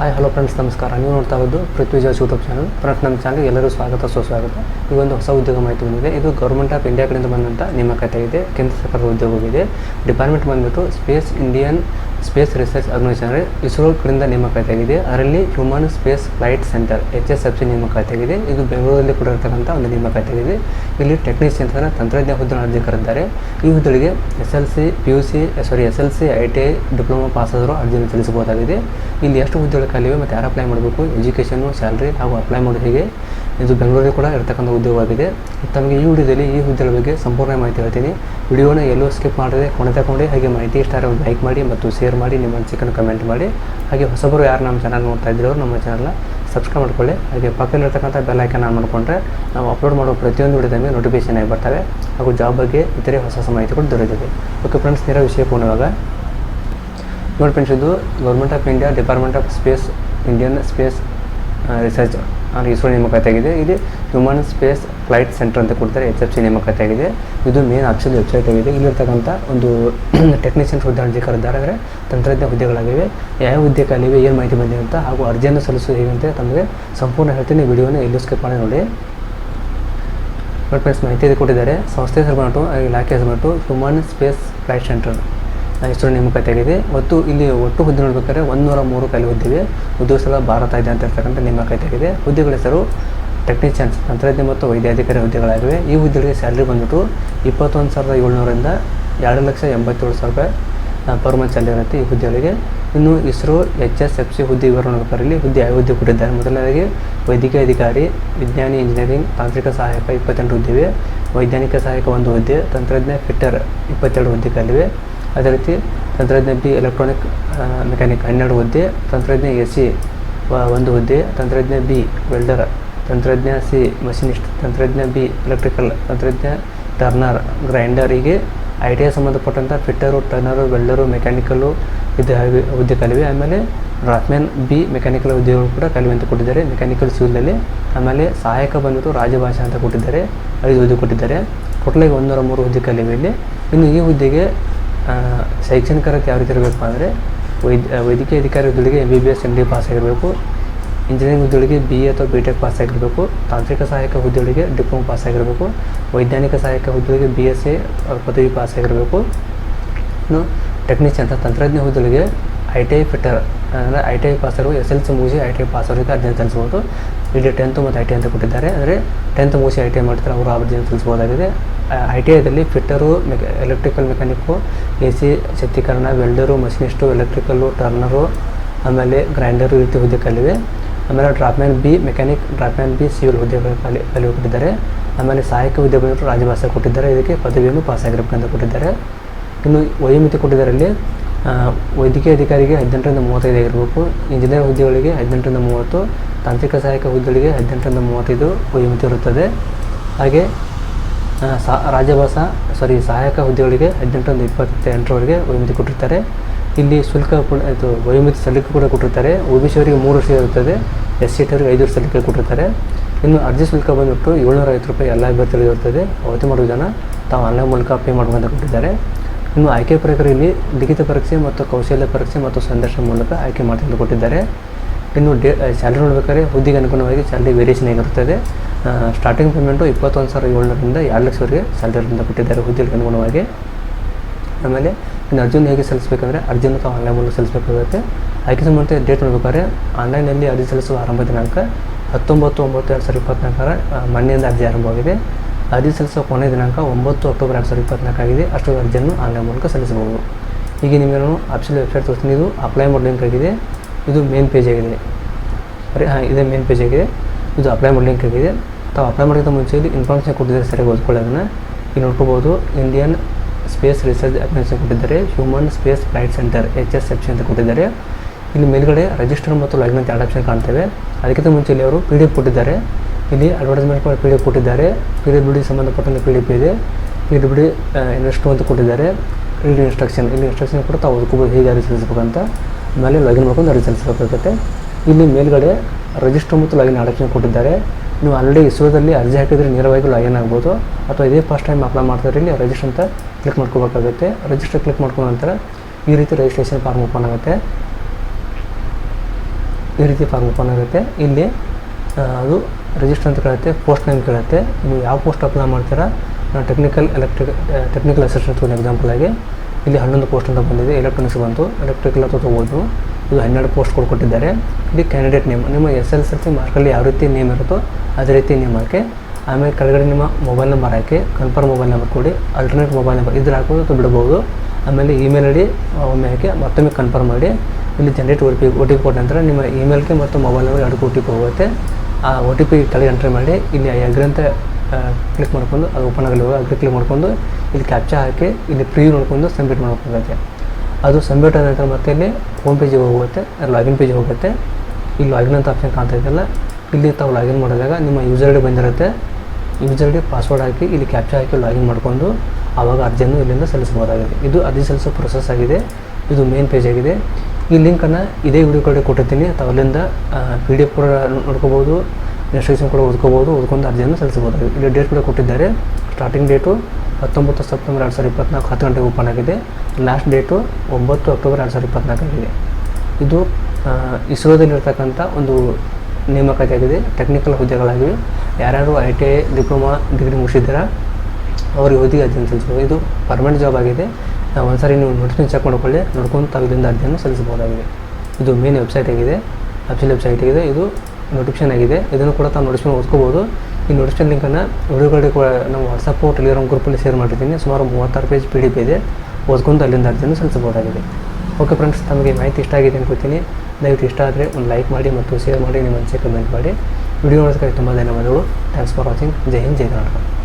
Hi hello friends ನಮಸ್ಕಾರ. ನೀವು ನೋಡ್ತಾ ಇರೋದು ಪೃಥ್ವಿಜ ಯೂಟ್ಯೂಬ್ ಚಾನಲ್ ಫ್ರೆಂಡ್ಸ್ ನಮ್ಮ ಚಾನಲ್ಗೆ ಎಲ್ಲರೂ ಸ್ವಾಗತ ಸುಸ್ವಾಗತ ಈ ಒಂದು ಹೊಸ ಉದ್ಯೋಗ ಮಾಹಿತಿ ಬಂದಿದೆ. ಇದು ಗೌರ್ಮೆಂಟ್ ಆಫ್ ಇಂಡಿಯಾ ಕಡೆಯಿಂದ ಬಂದಂಥ ನೇಮಕಾತಿ ಇದೆ. ಕೇಂದ್ರ ಸರ್ಕಾರದ ಉದ್ಯೋಗವಿದೆ. ಡಿಪಾರ್ಟ್ಮೆಂಟ್ ಬಂದ್ಬಿಟ್ಟು space Indian space research organisation ISRO ಕಡೆಯಿಂದ ನೇಮಕಾತಿ ಆಗಿದೆ ಅದರಲ್ಲಿ human space flight centre H S F C ನೇಮಕಾತಿ ಆಗಿದೆ ಇದು ಬೆಂಗಳೂರಲ್ಲಿ ಕೂಡ ಇರತಕ್ಕಂಥ ಒಂದು ನೇಮಕಾತಿ ಆಗಿದೆ ಇಲ್ಲಿ ಟೆಕ್ನಿಷಿಯನ್ಸ್ ಅಂದರೆ ತಂತ್ರಜ್ಞಾನ ಹುದ್ದೆ ಅರ್ಜಿಕರಿದ್ದಾರೆ ಈ ಹುದ್ದೆಗಳಿಗೆ S L C P U C sorry S L C I T I, diploma pass ಆದರೂ ಅರ್ಜಿಯನ್ನು ತಿಳಿಸಬಹುದಾಗಿದೆ ಇಲ್ಲಿ ಎಷ್ಟು ಹುದ್ದೆಗಳು ಖಾಲಿವೆ ಮತ್ತು ಯಾರು ಅಪ್ಲೈ ಮಾಡಬೇಕು? ಎಜುಕೇಷನು ಸ್ಯಾಲ್ರಿ ಹಾಗೂ ಅಪ್ಲೈ ಮಾಡೋದು ಹೇಗೆ? ಇದು ಬೆಂಗಳೂರಿಗೆ ಕೂಡ ಇರತಕ್ಕಂಥ ಉದ್ಯೋಗವಾಗಿದೆ. ತಮಗೆ ಈ ವಿಡಿಯೋದಲ್ಲಿ ಈ ಹುದ್ದೆಗಳ ಬಗ್ಗೆ ಸಂಪೂರ್ಣ ಮಾಹಿತಿ ಹೇಳ್ತೀನಿ. ವಿಡಿಯೋನ ಎಲ್ಲೂ ಸ್ಕಿಪ್ ಮಾಡದೆ ಕೊನೆ ತಗೊಂಡು. ಹಾಗೆ ಮಾಹಿತಿ ಇಷ್ಟ ಆದರೆ ಒಂದು ಲೈಕ್ ಮಾಡಿ ಮತ್ತು ಶೇರ್ ಮಾಡಿ, ನಿಮ್ಮ ಅನಿಸಿಕೆಯನ್ನು ಕಮೆಂಟ್ ಮಾಡಿ. ಹಾಗೆ ಹೊಸಬರು ಯಾರು ನಮ್ಮ ಚಾನಲ್ ನೋಡ್ತಾ ಇದ್ದೀರೋ ನಮ್ಮ ಚಾನಲ್ನ ಸಬ್ಸ್ಕ್ರೈಬ್ ಮಾಡ್ಕೊಳ್ಳಿ. ಹಾಗೆ ಪಕ್ಕದಲ್ಲಿರ್ತಕ್ಕಂಥ ಬೆಲ್ ಐಕನ್ ಆನ್ ಮಾಡಿಕೊಂಡ್ರೆ ನಾವು ಅಪ್ಲೋಡ್ ಮಾಡೋ ಪ್ರತಿಯೊಂದು ವಿಡಿಯೋದ ಮೇಲೆ ನೋಟಿಫಿಕೇಶನ್ ಆಗಿ ಬರ್ತವೆ. ಹಾಗೂ ಜಾಬ್ ಬಗ್ಗೆ ಇತರೆ ಹೊಸ ಹೊಸ ಮಾಹಿತಿ ಕೂಡ ಓಕೆ ಫ್ರೆಂಡ್ಸ್ ನೇರ ವಿಷಯ ಪೂರ್ಣವಾಗ. ನೋಡಿ ಫ್ರೆಂಡ್ಸ್ ಇದು government of India department of space Indian space research ISRO ಆಗಿದೆ ಇದು ಹ್ಯೂಮನ್ ಸ್ಪೇಸ್ ಫ್ಲೈಟ್ ಸೆಂಟರ್ ಅಂತ ಕೊಡ್ತಾರೆ ಎಚ್ ಎಫ್ ಸಿ ನೇಮಕಾತಿ ಆಗಿದೆ ಇದು ಮೇನ್ ಆಕ್ಚುಲಿ ವೆಬ್ಸೈಟ್ ಆಗಿದೆ. ಇಲ್ಲಿರ್ತಕ್ಕಂಥ ಒಂದು ಟೆಕ್ನಿಷಿಯನ್ಸ್ ಹುದ್ದೆ ಅರ್ಜಿ ಕರೆದಿದ್ದಾರೆ ಅಂದರೆ ತಂತ್ರಜ್ಞ ಹುದ್ದೆಗಳಾಗಿವೆ. ಯಾವ ಹುದ್ದೆ ಖಾಲಿವೆ ಏನು ಮಾಹಿತಿ ಬಂದಿದೆ ಅಂತ, ಹಾಗೂ ಅರ್ಜಿಯನ್ನು ಸಲ್ಲಿಸೋದು ಹೇಗೆ ಅಂತ ತಮಗೆ ಸಂಪೂರ್ಣ ಹೇಳ್ತೀನಿ. ವಿಡಿಯೋನ ಎಲ್ಲೂ ಸ್ಕಿಪ್ ಮಾಡಿ ನೋಡಿ. ನೋಡಿ ಫ್ರೆಂಡ್ಸ್ ಮಾಹಿತಿ ಕೊಟ್ಟಿದ್ದಾರೆ. ಸಂಸ್ಥೆ ಹೆಸರು ಬಂದ್ಬಿಟ್ಟು ಇಲಾಖೆ ಹೆಸರು ಬಂದ್ಬಿಟ್ಟು ಹ್ಯೂಮನ್ ಸ್ಪೇಸ್ ಫ್ಲೈಟ್ ಸೆಂಟರ್ ಹೆಸರು ನೇಮಕಾತಿ ಆಗಿದೆ ಮತ್ತು ಇಲ್ಲಿ ಒಟ್ಟು ಹುದ್ದೆ ನೋಡ್ಬೇಕಾದ್ರೆ ಒಂದೂರ ಮೂರು ಖಾಲಿ ಹುದ್ದೆ ಉದ್ಯೋಗ ಭಾರತ ಇದೆ ಅಂತ ಇರ್ತಕ್ಕಂಥ ನೇಮಕಾತಿ ಆಗಿದೆ ಹುದ್ದೆಗಳ ಹೆಸರು ಟೆಕ್ನಿಷಿಯನ್ಸ್ ತಂತ್ರಜ್ಞ ಮತ್ತು ವೈದ್ಯಾಧಿಕಾರಿ ಹುದ್ದೆಗಳಾಗಿವೆ. ಈ ಹುದ್ದೆಗಳಿಗೆ ಸ್ಯಾಲ್ರಿ ಬಂದ್ಬಿಟ್ಟು ಇಪ್ಪತ್ತೊಂದು ಸಾವಿರದ ಏಳ್ನೂರಿಂದ ಎರಡು ಲಕ್ಷ ಎಂಬತ್ತೇಳು ಸಾವಿರ ರೂಪಾಯಿ ಪರ್ ಮಂತ್ ಸ್ಯಾಲ್ರಿ ಇರುತ್ತೆ ಈ ಹುದ್ದೆಗಳಿಗೆ. ಇನ್ನು ISRO, H S F C ಹುದ್ದೆ ವಿವರ ನೋಡ್ಬೇಕಾದ್ರೆ ಹುದ್ದೆ ಹುದ್ದೆ ಕೊಟ್ಟಿದ್ದಾರೆ? ಮೊದಲನೇದಾಗಿ, ವೈದ್ಯಕೀಯ ಅಧಿಕಾರಿ, ವಿಜ್ಞಾನಿ, ಇಂಜಿನಿಯರಿಂಗ್, ತಾಂತ್ರಿಕ ಸಹಾಯಕ ಇಪ್ಪತ್ತೆಂಟು ಹುದ್ದೆ ವೈಜ್ಞಾನಿಕ ಸಹಾಯಕ ಒಂದು ಹುದ್ದೆ, ತಂತ್ರಜ್ಞ ಫಿಟ್ಟರ್ ಇಪ್ಪತ್ತೆರಡು ಹುದ್ದೆಗಳಿವೆ. ಅದೇ ರೀತಿ, ತಂತ್ರಜ್ಞ ಬಿ ಎಲೆಕ್ಟ್ರಾನಿಕ್ ಮೆಕ್ಯಾನಿಕ್ ಹನ್ನೆರಡು ಹುದ್ದೆ, ತಂತ್ರಜ್ಞ ಎ ಸಿ ಒಂದು ಹುದ್ದೆ, ತಂತ್ರಜ್ಞ ಬಿ ವೆಲ್ಡರ್ ತಂತ್ರಜ್ಞ ಸಿ ಮಷಿನಿಸ್ಟ್ ತಂತ್ರಜ್ಞ ಬಿ ಎಲೆಕ್ಟ್ರಿಕಲ್ ತಂತ್ರಜ್ಞ ಟರ್ನರ್ ಗ್ರೈಂಡರ್ ಹೀಗೆ ಐ ಟಿ ಐ ಸಂಬಂಧಪಟ್ಟಂಥ ಫಿಟ್ಟರು ಟರ್ನರು ವೆಲ್ಡರು ಮೆಕ್ಯಾನಿಕಲು ಇದು ಹುದ್ದೆ ಕಲಿವೆ ಆಮೇಲೆ ಡ್ರಾಫ್ಟ್ಮ್ಯಾನ್ ಬಿ ಮೆಕ್ಯಾನಿಕಲ್ ಉದ್ಯೋಗಗಳು ಕೂಡ ಕಲಿವೆ ಅಂತ ಕೊಟ್ಟಿದ್ದಾರೆ. ಮೆಕ್ಯಾನಿಕಲ್ ಸಿವಿಲಲ್ಲಿ ಆಮೇಲೆ ಸಹಾಯಕ ಬಂದ್ಬಿಟ್ಟು ರಾಜಭಾಷೆ ಅಂತ ಕೊಟ್ಟಿದ್ದಾರೆ. ಐದು ಹುದ್ದೆ ಕೊಟ್ಟಿದ್ದಾರೆ. ಟೋಟಲಾಗಿ ಒಂದೂರ ಮೂರು ಹುದ್ದೆ ಕಲಿವೆ ಇಲ್ಲಿ. ಇನ್ನು ಈ ಹುದ್ದೆಗೆ ಶೈಕ್ಷಣಿಕರತೆ ಯಾವ ರೀತಿ ಇರಬೇಕು ಅಂದರೆ ವೈದ್ಯ, ವೈದ್ಯಕೀಯ ಅಧಿಕಾರಿಗಳಿಗೆ M B B S M D pass ಆಗಿರಬೇಕು. ಇಂಜಿನಿಯರಿಂಗ್ ಹುದ್ದೆಗಳಿಗೆ ಬಿ ಎ ಅಥವಾ ಬಿ ಟೆಕ್ ಪಾಸ್ ಆಗಿರಬೇಕು ತಾಂತ್ರಿಕ ಸಹಾಯಕ ಹುದ್ದೆಗಳಿಗೆ ಡಿಪ್ಲೊಮಾ ಪಾಸ್ ಆಗಿರಬೇಕು ವೈಜ್ಞಾನಿಕ ಸಹಾಯಕ ಹುದ್ದೆಗಳಿಗೆ ಬಿ ಎಸ್ ಸಿ ಪದವಿ ಪಾಸ್ ಆಗಿರಬೇಕು ಇನ್ನು ಟೆಕ್ನಿಷಿಯನ್ ತಂತ್ರಜ್ಞ ಹುದ್ದೆಗಳಿಗೆ ಐ ಟಿ ಐ ಫಿಟ್ಟರ್ ಅಂದರೆ ಐ ಟಿ ಐ ಪಾಸರು ಎಸ್ ಎಲ್ ಸಿ ಮುಗಿಸಿ ಐ ಟಿ ಐ ಪಾಸ್ ಅವರಿಗೆ ಅರ್ಜಿಯನ್ನು ತಿಳಿಸ್ಬೋದು ಇಲ್ಲಿ ಟೆಂತ್ ಮತ್ತು ಐ ಟಿ ಅಂತ ಕೊಟ್ಟಿದ್ದಾರೆ. ಅಂದರೆ ಟೆಂತ್ ಮುಗಿಸಿ ಐ ಟಿ ಐ ಮಾಡ್ತಾರೆ, ಅವರು ಅರ್ಜಿಯನ್ನು ತಿಳಿಸ್ಬೋದಾಗಿದೆ ಐ ಟಿ ಐದಲ್ಲಿ ಫಿಟ್ಟರು ಮೆಕ ಎಲೆಕ್ಟ್ರಿಕಲ್ ಮೆಕ್ಯಾನಿಕ್ಕು ಎ ಸಿ, ಶಕ್ತೀಕರಣ ವೆಲ್ಡರು ಮಷಿನಿಸ್ಟು ಎಲೆಕ್ಟ್ರಿಕಲ್ಲು ಟರ್ನರು ಆಮೇಲೆ ಗ್ರೈಂಡರು ರೀತಿ ಹುದ್ದೆ ಕಲಿವೆ. ಆಮೇಲೆ draughtsman B mechanic draughtsman B civil ಹುದ್ದೆಗಳಿಗೆ ಕಲಿವೆ ಕೊಟ್ಟಿದ್ದಾರೆ. ಆಮೇಲೆ ಸಹಾಯಕ ಹುದ್ದೆ ಬಂದ್ಬಿಟ್ಟು ರಾಜಭಾಷೆ ಕೊಟ್ಟಿದ್ದಾರೆ. ಇದಕ್ಕೆ ಪದವಿಯನ್ನು ಪಾಸ್ ಆಗಿರಬೇಕಂತ ಕೊಟ್ಟಿದ್ದಾರೆ. ಇನ್ನು ವಯೋಮಿತಿ ಕೊಟ್ಟಿದ್ದಾರೆ ಇಲ್ಲಿ ವೈದ್ಯಕೀಯ ಅಧಿಕಾರಿಗೆ ಹದಿನೆಂಟರಿಂದ ಮೂವತ್ತೈದು ಆಗಿರಬೇಕು. ಇಂಜಿನಿಯರ್ ಹುದ್ದೆಗಳಿಗೆ ಹದಿನೆಂಟರಿಂದ ಮೂವತ್ತು. ತಾಂತ್ರಿಕ ಸಹಾಯಕ ಹುದ್ದೆಗಳಿಗೆ ಹದಿನೆಂಟರಿಂದ ಮೂವತ್ತೈದು ವಯೋಮಿತಿ ಇರುತ್ತದೆ. ಹಾಗೆ ಸಾ ರಾಜಭಾಷಾ ಸಾರಿ ಸಹಾಯಕ ಹುದ್ದೆಗಳಿಗೆ ಹದಿನೆಂಟರಿಂದ ಇಪ್ಪತ್ತೆಂಟರವರೆಗೆ ವಯೋಮಿತಿ ಕೊಟ್ಟಿರ್ತಾರೆ. ಇಲ್ಲಿ ಶುಲ್ಕ ಕೂಡ ಇದು ವಯೋಮಿತಿ ಸಲ್ಲಿಕೆ ಕೂಡ ಕೊಟ್ಟಿರ್ತಾರೆ. ಒ ಬಿ ಸಿ ಅವರಿಗೆ ಮೂರು ವರ್ಷ ಇರುತ್ತದೆ. ಎಸ್ ಸಿ ಟಿ ಐದು ವರ್ಷ ಸಲ್ಲಿಕೆ ಕೊಟ್ಟಿರ್ತಾರೆ. ಇನ್ನು ಅರ್ಜಿ ಶುಲ್ಕ ಬಂದುಬಿಟ್ಟು ಏಳ್ನೂರ ಐವತ್ತು ರೂಪಾಯಿ ಎಲ್ಲ ಅಭ್ಯರ್ಥಿಗಳಿಗೆ ಇರ್ತದೆ ಪಾವತಿ ಮಾಡುವ ಜನ ತಾವು ಆನ್ಲೈನ್ ಮೂಲಕ ಪೇ ಮಾಡುವಂತ ಕೊಟ್ಟಿದ್ದಾರೆ. ಇನ್ನು ಆಯ್ಕೆ ಪ್ರಕಾರ ಇಲ್ಲಿ ಲಿಖಿತ ಪರೀಕ್ಷೆ ಮತ್ತು ಕೌಶಲ್ಯ ಪರೀಕ್ಷೆ ಮತ್ತು ಸಂದರ್ಶನ ಮೂಲಕ ಆಯ್ಕೆ ಮಾಡ್ಕೊಂಡು ಕೊಟ್ಟಿದ್ದಾರೆ. ಇನ್ನು ಡೇ ಸ್ಯಾಲ್ರಿ ನೋಡ್ಬೇಕಾದ್ರೆ ಹುದ್ದೆಗೆ ಅನುಗುಣವಾಗಿ ಸ್ಯಾಲ್ರಿ ವೇರಿಯೇಷನ್ ಆಗಿರುತ್ತದೆ. ಸ್ಟಾರ್ಟಿಂಗ್ ಪೇಮೆಂಟು ಇಪ್ಪತ್ತೊಂದು ಸಾವಿರ ಏಳ್ನೂರಿಂದ ಎರಡು ಲಕ್ಷವರೆಗೆ ಸ್ಯಾಲ್ರಿಯಿಂದ ಕೊಟ್ಟಿದ್ದಾರೆ ಹುದ್ದೆಗೆ ಅನುಗುಣವಾಗಿ. ಆಮೇಲೆ ಇನ್ನು ಅರ್ಜಿನ ಹೇಗೆ ಸಲ್ಲಿಸಬೇಕಂದ್ರೆ ಅರ್ಜಿಯನ್ನು ತಾವು ಆನ್ಲೈನ್ ಮೂಲಕ ಸಲ್ಲಿಸಬೇಕಾಗುತ್ತೆ. ಆಯ್ಕೆ ಸಂಬಂಧ ಡೇಟ್ ನೋಡ್ಬೇಕಾದ್ರೆ ಆನ್ಲೈನಲ್ಲಿ ಅರ್ಜಿ ಸಲ್ಲಿಸುವ ಆರಂಭ ದಿನಾಂಕ ಹತ್ತೊಂಬತ್ತು, ಒಂಬತ್ತು ಎರಡು ಸಾವಿರದ ಇಪ್ಪತ್ತ್ನಾಲ್ಕರ ಮೊನ್ನೆಯಿಂದ ಅರ್ಜಿ ಆರಂಭವಾಗಿದೆ. ಅರ್ಜಿ ಸಲ್ಲಿಸುವ ಕೊನೆಯ ದಿನಾಂಕ ಒಂಬತ್ತು ಅಕ್ಟೋಬರ್ ಎರಡು ಸಾವಿರದ ಇಪ್ಪತ್ನಾಲ್ಕಾಗಿದೆ. ಅಷ್ಟು ಅರ್ಜಿಯನ್ನು ಆನ್ಲೈನ್ ಮೂಲಕ ಸಲ್ಲಿಸಬಹುದು. ಈಗ ನಿಮಗೆ ಆಪ್ಷನ್ ವೆಬ್ಸೈಟ್ ತೋರಿಸ್ತೀನಿ. ಇದು ಅಪ್ಲೈ ಮಾಡೋ ಲಿಂಕ್ ಆಗಿದೆ. ಇದು ಮೇನ್ ಪೇಜ್ ಆಗಿದೆ. ಸರಿ ಹಾಂ, ಇದೇ ಮೇನ್ ಪೇಜ್ ಆಗಿದೆ. ಇದು ಅಪ್ಲೈ ಮಾಡೋ ಲಿಂಕ್ ಆಗಿದೆ. ತಾವು ಅಪ್ಲೈ ಮಾಡೋಕ್ಕಿಂತ ಮುಂಚೆ ಇಲ್ಲಿ ಇನ್ಫಾರ್ಮೇಷನ್ ಕೊಟ್ಟಿದ್ದಾರೆ ಸರಿಯಾಗಿ ಓದ್ಕೊಳ್ಳೋದನ್ನು. ಈಗ ನೋಡ್ಕೋಬೋದು ಇಂಡಿಯನ್ ಸ್ಪೇಸ್ ರಿಸರ್ಚ್ ಆರ್ಗನೈಸೇಷನ್ ಕೊಟ್ಟಿದ್ದಾರೆ. Human space flight centre H S F ಅಂತ ಕೊಟ್ಟಿದ್ದಾರೆ. ಇಲ್ಲಿ ಮೇಲ್ಗಡೆ ರಿಜಿಸ್ಟರ್ ಮತ್ತು ಲಾಗಿನ್ ಅಂತ ಎರಡು ಆಪ್ಷನ್ ಕಾಣ್ತೇವೆ. ಅದಕ್ಕಿಂತ ಮುಂಚೆ ಇಲ್ಲಿ ಅವರು ಪಿ ಡಿ ಎಫ್ ಕೊಟ್ಟಿದ್ದಾರೆ. ಇಲ್ಲಿ ಅಡ್ವರ್ಟೈಸ್ಮೆಂಟ್ ಪಿ ಡಿ ಎಫ್ ಕೊಟ್ಟಿದ್ದಾರೆ. ಪಿ ಡಿ ಡಿ ಸಂಬಂಧಪಟ್ಟಂತೆ ಪಿ ಡಿ ಎಫ್ ಇದೆ. ಪಿ ಡಿ ಡಿ ಇನ್ವೆಸ್ಟು ಅಂತ ಕೊಟ್ಟಿದ್ದಾರೆ. ಇಲ್ಲಿ ಇನ್ಸ್ಟ್ರಕ್ಷನ್ ಇಲ್ಲಿ ಇನ್ಸ್ಟ್ರಕ್ಷನ್ ಕೂಡ ತಾವು ಓದ್ಕೋಬೋದು ಹೇಗೆ ಅರ್ಜಿ ಸಲ್ಲಿಸಬೇಕಂತ. ಆಮೇಲೆ ಲಾಗಿನ್ ಮಾಡ್ಕೊಂಡು ಅರ್ಜಿ ಸಲ್ಲಿಸಬೇಕಾಗುತ್ತೆ. ಇಲ್ಲಿ ಮೇಲ್ಗಡೆ ರಿಜಿಸ್ಟರ್ ಮತ್ತು ಲಾಗಿನ್ ಆಡಕ್ಷನ್ ಕೊಟ್ಟಿದ್ದಾರೆ. ನೀವು ಆಲ್ರೆಡಿ ಇಸ್ರೋದಲ್ಲಿ ಅರ್ಜಿ ಹಾಕಿದರೆ ನೇರವಾಗಿ ಲಾಗಿನ್ ಆಗ್ಬೋದು. ಅಥವಾ ಇದೇ ಫಸ್ಟ್ ಟೈಮ್ ಅಪ್ಲೈ ಮಾಡ್ತಾರೆ ಇಲ್ಲಿ ರಿಜಿಸ್ಟರ್ ಅಂತ ಕ್ಲಿಕ್ ಮಾಡ್ಕೋಬೇಕಾಗುತ್ತೆ. ರಿಜಿಸ್ಟರ್ ಕ್ಲಿಕ್ ಮಾಡ್ಕೊಂಡ ನಂತರ ಈ ರೀತಿ ರಿಜಿಸ್ಟ್ರೇಷನ್ ಫಾರ್ಮ್ ಓಪನ್ ಆಗುತ್ತೆ. ಈ ರೀತಿ ಫಾರ್ಮ್ ಓಪನ್ ಆಗುತ್ತೆ. ಇಲ್ಲಿ ಅದು ರಿಜಿಸ್ಟರ್ ಅಂತ ಕೇಳುತ್ತೆ ಪೋಸ್ಟ್ ನೇಮ್ ಕೇಳುತ್ತೆ. ನೀವು ಯಾವ ಪೋಸ್ಟ್ ಅಪ್ಲೈ ಮಾಡ್ತೀರಾ? ಟೆಕ್ನಿಕಲ್ ಎಲೆಕ್ಟ್ರಿಕ್ ಟೆಕ್ನಿಕಲ್ ಅಸಿಸ್ಟೆಂಟ್ ಒಂದು ಎಕ್ಸಾಂಪಲ್ ಆಗಿ. ಇಲ್ಲಿ ಹನ್ನೊಂದು ಪೋಸ್ಟ್ ಅಂತ ಬಂದಿದೆ ಎಲೆಕ್ಟ್ರಾನಿಕ್ಸ್ ಬಂತು. ಎಲೆಕ್ಟ್ರಿಕಲ್ ಅಂತ ತೊಗೋಬೋದು ಇದು ಹನ್ನೆರಡು ಪೋಸ್ಟ್ ಕೊಟ್ಟಿದ್ದಾರೆ. ಇಲ್ಲಿ ಕ್ಯಾಂಡಿಡೇಟ್ ನೇಮ್, ನಿಮ್ಮ ಎಸ್ ಎಲ್ ಸಿ ಮಾರ್ಕಲ್ಲಿ ಯಾವ ರೀತಿ ನೇಮ್ ಇರುತ್ತೋ ಅದೇ ರೀತಿ ನೇಮ್ ಹಾಕಿ, ಆಮೇಲೆ ಕೆಳಗಡೆ ನಿಮ್ಮ ಮೊಬೈಲ್ ನಂಬರ್ ಹಾಕಿ, ಕನ್ಫರ್ಮ್ ಮೊಬೈಲ್ ನಂಬರ್ ಕೊಡಿ, ಅಲ್ಟರ್ನೇಟ್ ಮೊಬೈಲ್ ನಂಬರ್ ಇದ್ರ ಹಾಕೋದು ಅಥವಾ ಬಿಡ್ಬೋದು. ಆಮೇಲೆ ಇಮೇಲ್ ಐ ಡಿ ಒಮ್ಮೆ ಹಾಕಿ, ಮತ್ತೊಮ್ಮೆ ಕನ್ಫರ್ಮ್ ಮಾಡಿ. ಇಲ್ಲಿ generate O T P O T P ನಂತರ ನಿಮ್ಮ ಇಮೇಲ್ಗೆ ಮತ್ತು ಮೊಬೈಲ್ ನಂಬರ್ ಎರಡು ಒ ಟಿ ಪಿ ಹೋಗುತ್ತೆ. ಆ ಒ ಟಿ ಪಿ ಕೆಳಗೆ ಎಂಟ್ರಿ ಮಾಡಿ, ಇಲ್ಲಿ ಅಗ್ರಿ ಅಂತ ಕ್ಲಿಕ್ ಮಾಡ್ಕೊಂಡು, ಅದು ಓಪನ್ ಆಗಲಿ ಅಗ್ರಿ ಕ್ಲಿಕ್ ಮಾಡ್ಕೊಂಡು, ಇಲ್ಲಿ ಕ್ಯಾಪ್ಚಾ ಹಾಕಿ, ಇಲ್ಲಿ ಪ್ರೀ ನೋಡ್ಕೊಂಡು ಸಬ್ಮಿಟ್ ಮಾಡ್ಬೇಕಾಗುತ್ತೆ. ಅದು ಸಬ್ಮಿಟ್ ಆದ ಮತ್ತೆ ಇಲ್ಲಿ ಹೋಮ್ ಪೇಜಿಗೆ ಹೋಗುತ್ತೆ ಲಾಗಿನ್ ಪೇಜಿಗೆ ಹೋಗುತ್ತೆ. ಇಲ್ಲಿ ಲಾಗಿನ್ ಅಂತ ಆಪ್ಷನ್ ಕಾಣ್ತಾ ಇದೆಯಲ್ಲ ಇಲ್ಲಿ ತಾವು ಲಾಗಿನ್ ಮಾಡಿದಾಗ ನಿಮ್ಮ ಯೂಸರ್ ಐ ಡಿ ಬಂದಿರುತ್ತೆ. ಯೂಸರ್ ಐ ಡಿ ಪಾಸ್ವರ್ಡ್ ಹಾಕಿ ಇಲ್ಲಿ ಕ್ಯಾಪ್ಚರ್ ಹಾಕಿ ಲಾಗಿನ್ ಮಾಡಿಕೊಂಡು ಆವಾಗ ಅರ್ಜಿಯನ್ನು ಇಲ್ಲಿಂದ ಸಲ್ಲಿಸಬಹುದಾಗಿದೆ. ಇದು ಅರ್ಜಿ ಸಲ್ಲಿಸೋ ಪ್ರೊಸೆಸ್ ಆಗಿದೆ. ಇದು ಮೇನ್ ಪೇಜ್ ಆಗಿದೆ. ಈ ಲಿಂಕನ್ನು ಇದೇ ವಿಡಿಯೋ ಕಡೆ ಕೊಟ್ಟಿರ್ತೀನಿ. ತಾವು ಅಲ್ಲಿಂದ ಪಿ ಡಿ ಎಫ್ ಕೂಡ ನೋಡ್ಕೋಬೋದು ಇನ್ಸ್ಟ್ರಕ್ಷನ್ ಕೂಡ ಓದ್ಕೋಬೋದು ಓದ್ಕೊಂಡು ಅರ್ಜಿಯನ್ನು ಸಲ್ಲಿಸಬಹುದಾಗಿದೆ. ಇಲ್ಲಿ ಡೇಟ್ ಕೂಡ ಕೊಟ್ಟಿದ್ದಾರೆ. ಸ್ಟಾರ್ಟಿಂಗ್ ಡೇಟು ಹತ್ತೊಂಬತ್ತು ಸೆಪ್ಟೆಂಬರ್ ಎರಡು ಸಾವಿರದ ಇಪ್ಪತ್ನಾಲ್ಕು ಹತ್ತು ಗಂಟೆಗೆ ಓಪನ್ ಆಗಿದೆ. ಲಾಸ್ಟ್ ಡೇಟು ಒಂಬತ್ತು ಅಕ್ಟೋಬರ್ ಎರಡು ಸಾವಿರದ ಇಪ್ಪತ್ನಾಲ್ಕು ಆಗಿದೆ. ಇದು ಇಸ್ರೋದಲ್ಲಿರ್ತಕ್ಕಂಥ ಒಂದು ನೇಮಕಾತಿ ಆಗಿದೆ ಟೆಕ್ನಿಕಲ್ ಹುದ್ದೆಗಳಾಗಿವೆ. ಯಾರ್ಯಾರು I T I diploma degree ಮುಗಿಸಿದ್ದೀರಾ, ಅವ್ರಿಗೆ ಓದಿಗೆ ಅರ್ಜಿಯನ್ನು ಸಲ್ಲಿಸಬಹುದು. ಇದು ಪರ್ಮನೆಂಟ್ ಜಾಬ್ ಆಗಿದೆ. ಒಂದ್ಸರಿ ನೀವು ನೋಟಿಫಿಕೇಶನ್ ಚೆಕ್ ಮಾಡ್ಕೊಳ್ಳಿ, ನೋಡ್ಕೊಂಡು ತಾವು ಅರ್ಜಿಯನ್ನು ಸಲ್ಲಿಸಬಹುದಾಗಿದೆ. ಇದು ಮೇನ್ ವೆಬ್ಸೈಟ್ ಆಗಿದೆ. ಅಫಿಷಿಯಲ್ ವೆಬ್ಸೈಟ್ ಆಗಿದೆ. ಇದು ನೋಟಿಫಿಕೇಶನ್ ಆಗಿದೆ. ಇದನ್ನು ಕೂಡ ತಾವು ನೋಟಿಸ್ಕೊಂಡು ಓದ್ಕೋಬೋದು ಈ ನೋಟಿಫಿಕೇಶನ್ ಲಿಂಕನ್ನು ವಿಡಿಯೋಗಳಿಗೆ ಕೂಡ ನಾವು ವಾಟ್ಸಪ್ಪು ಟೆಲಿಗ್ರಾಮ್ ಗ್ರೂಪಲ್ಲಿ ಶೇರ್ ಮಾಡಿರ್ತೀನಿ ಸುಮಾರು ಮೂವತ್ತಾರು ಪೇಜ್ ಪಿ ಡಿ ಪಿ ಇದೆ. ಓದ್ಕೊಂಡು ಅಲ್ಲಿಂದ ಅರ್ಜಿಯನ್ನು ಸಲ್ಲಿಸಬಹುದಾಗಿದೆ. ಓಕೆ ಫ್ರೆಂಡ್ಸ್ ತಮಗೆ ಮಾಹಿತಿ ಇಷ್ಟ ಆಗಿದೆ ಅನ್ಕೋತೀನಿ. ದಯವಿಟ್ಟು ಇಷ್ಟ ಆದರೆ ಒಂದು ಲೈಕ್ ಮಾಡಿ ಮತ್ತು ಶೇರ್ ಮಾಡಿ ನಿಮ್ಮ ಅನಿಸಿಕೆ ಕಮೆಂಟ್ ಮಾಡಿ. ವಿಡಿಯೋ ನೋಡೋದಕ್ಕಾಗಿ ತುಂಬ ಧನ್ಯವಾದಗಳು. Thanks for watching Jai Hind, Jai Karnataka.